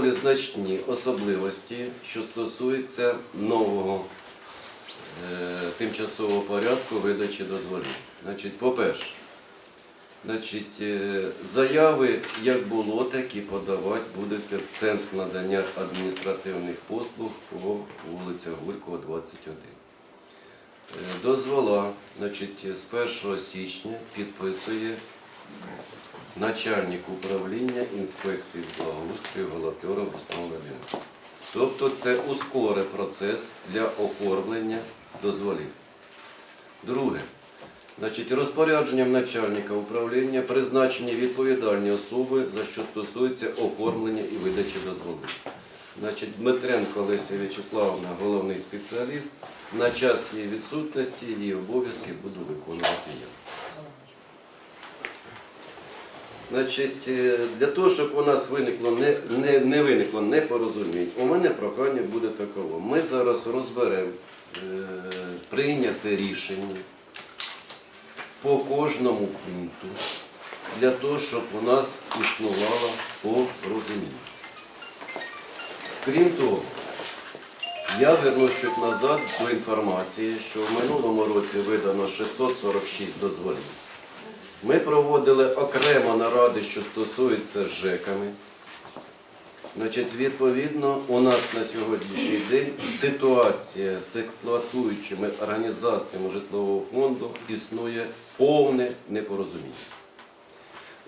визначні особливості, що стосуються нового е, тимчасового порядку видачі дозволів. По-перше, е, заяви як було, так і подавати будете в Центр надання адміністративних послуг по вулиця Горького, 21. Е, Дозвола значить, з 1 січня підписує начальник управління інспекції благоустрою Галатера Руслан Тобто це ускорить процес для оформлення дозволів. Друге, значить, розпорядженням начальника управління призначені відповідальні особи, за що стосується оформлення і видачі дозволів. Значить, Дмитренко Леся В'ячеславовна, головний спеціаліст, на час її відсутності її обов'язки буду виконувати я. Значить, е, для того, щоб у нас виникло не, не, не виникло непорозумінь, у мене прохання буде таково. Ми зараз розберемо е, прийняте рішення по кожному пункту для того, щоб у нас існувало порозуміння. Крім того, я вернусь назад до інформації, що в минулому році видано 646 дозволів. Ми проводили окремо наради, що стосуються ЖЕКами. Значить, відповідно, у нас на сьогоднішній день ситуація з експлуатуючими організаціями житлового фонду існує повне непорозуміння.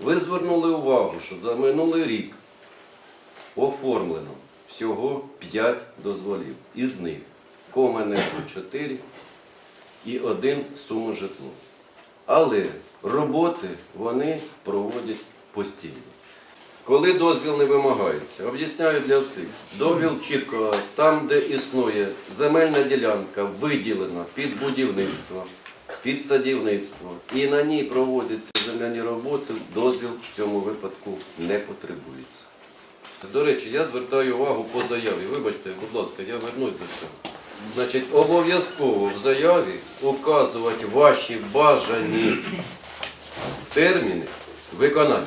Ви звернули увагу, що за минулий рік оформлено всього 5 дозволів. Із них Коменерго 4 і один сумо житло. Але роботи вони проводять постійно. Коли дозвіл не вимагається, об'ясняю для всіх. Дозвіл чітко там, де існує земельна ділянка, виділена під будівництво, під садівництво, і на ній проводяться земляні роботи, дозвіл в цьому випадку не потребується. До речі, я звертаю увагу по заяві. Вибачте, будь ласка, я вернусь до цього. Значить, обов'язково в заяві указувати ваші бажані терміни виконання.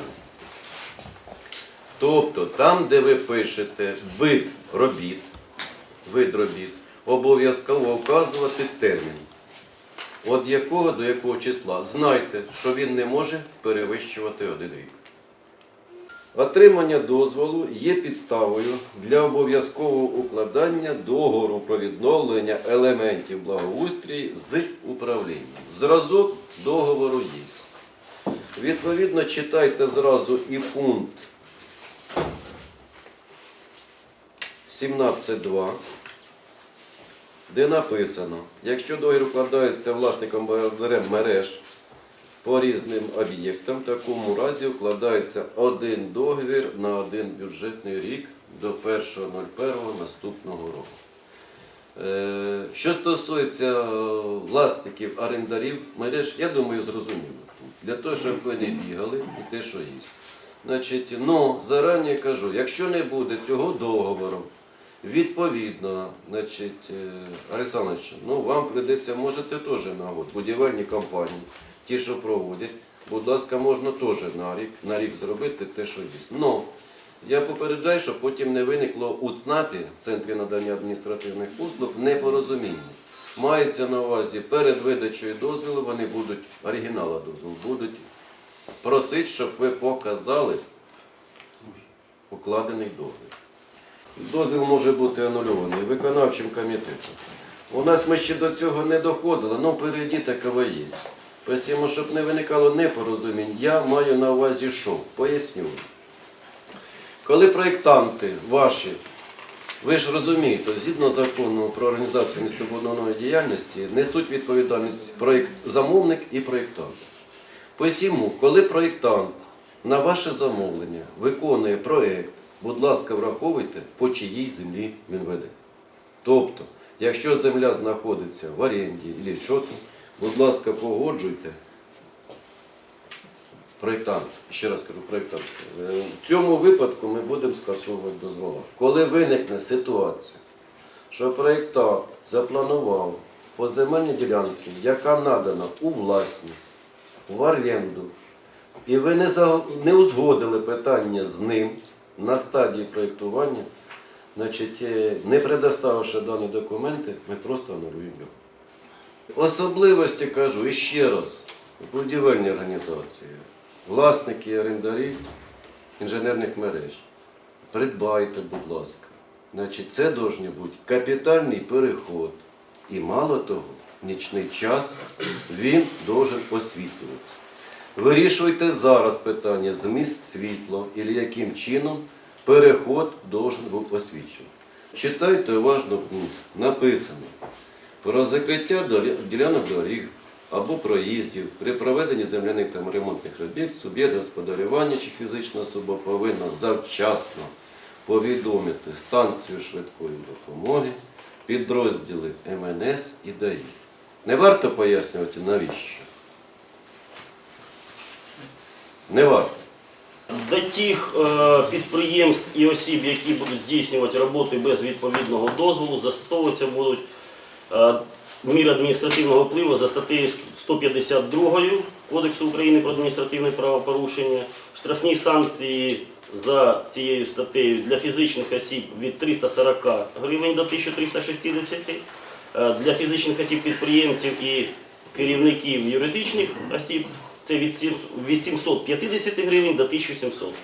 Тобто там, де ви пишете вид робіт, вид робіт, обов'язково вказувати термін. От якого до якого числа. Знайте, що він не може перевищувати один рік. Отримання дозволу є підставою для обов'язкового укладання договору про відновлення елементів благоустрій з управлінням. Зразок договору є. Відповідно, читайте зразу і пункт 17.2, де написано, якщо договір укладається власником мереж по різним об'єктам, в такому разі укладається один договір на один бюджетний рік до 1.01 наступного року. Е, Що стосується е, власників орендарів мереж, я думаю, зрозуміло. Для того, щоб ви не бігали і те, що є. Значить, ну, зарані кажу, якщо не буде цього договору, відповідно, значить, е, Олександрович, ну вам прийдеться, можете теж на год, будівельні компанії, ті, що проводять, будь ласка, можна теж на рік, на рік зробити те, що є. Ну, я попереджаю, щоб потім не виникло у ЦНАПі, Центрі надання адміністративних послуг, непорозуміння. Мається на увазі перед видачею дозволу, вони будуть, оригінала дозволу, будуть просити, щоб ви показали укладений договір. Дозвіл може бути анульований виконавчим комітетом. У нас ми ще до цього не доходили, але впереді такова є. Просимо, щоб не виникало непорозумінь, я маю на увазі що? Поясню. Коли проєктанти ваші, ви ж розумієте, згідно закону про організацію містобудівної діяльності, несуть відповідальність проєкт, замовник і проєктант. Посіму, коли проєктант на ваше замовлення виконує проєкт, будь ласка, враховуйте, по чиїй землі він веде. Тобто, якщо земля знаходиться в оренді або будь ласка, погоджуйте проєктант, ще раз кажу, проєктант. Е, В цьому випадку ми будемо скасовувати дозвола. Коли виникне ситуація, що проєктант запланував по земельній ділянці, яка надана у власність, в оренду, і ви не, за- не узгодили питання з ним на стадії проєктування, Значить, е, не предоставивши дані документи, ми просто анулюємо його. Особливості кажу і ще раз, будівельні організації, власники і орендарі інженерних мереж. Придбайте, будь ласка. Значить, це должен бути капітальний переход. І мало того, нічний час він должен освітлюватися. Вирішуйте зараз питання зміст світла і яким чином переход должен був освічувати. Читайте уважно. Написано про закриття ділянок доріг або проїздів при проведенні земляних та ремонтних робіт суб'єкт господарювання чи фізична особа повинна завчасно повідомити станцію швидкої допомоги, підрозділи МНС і ДАІ. Не варто пояснювати, навіщо. Не варто. До тих е, підприємств і осіб, які будуть здійснювати роботи без відповідного дозволу, застосовуватися будуть е, міри адміністративного впливу за статтею 152 Кодексу України про адміністративне правопорушення, штрафні санкції за цією статтею для фізичних осіб від 340 гривень до 1360, е, для фізичних осіб підприємців і керівників юридичних осіб це від 750 гривень до 1700.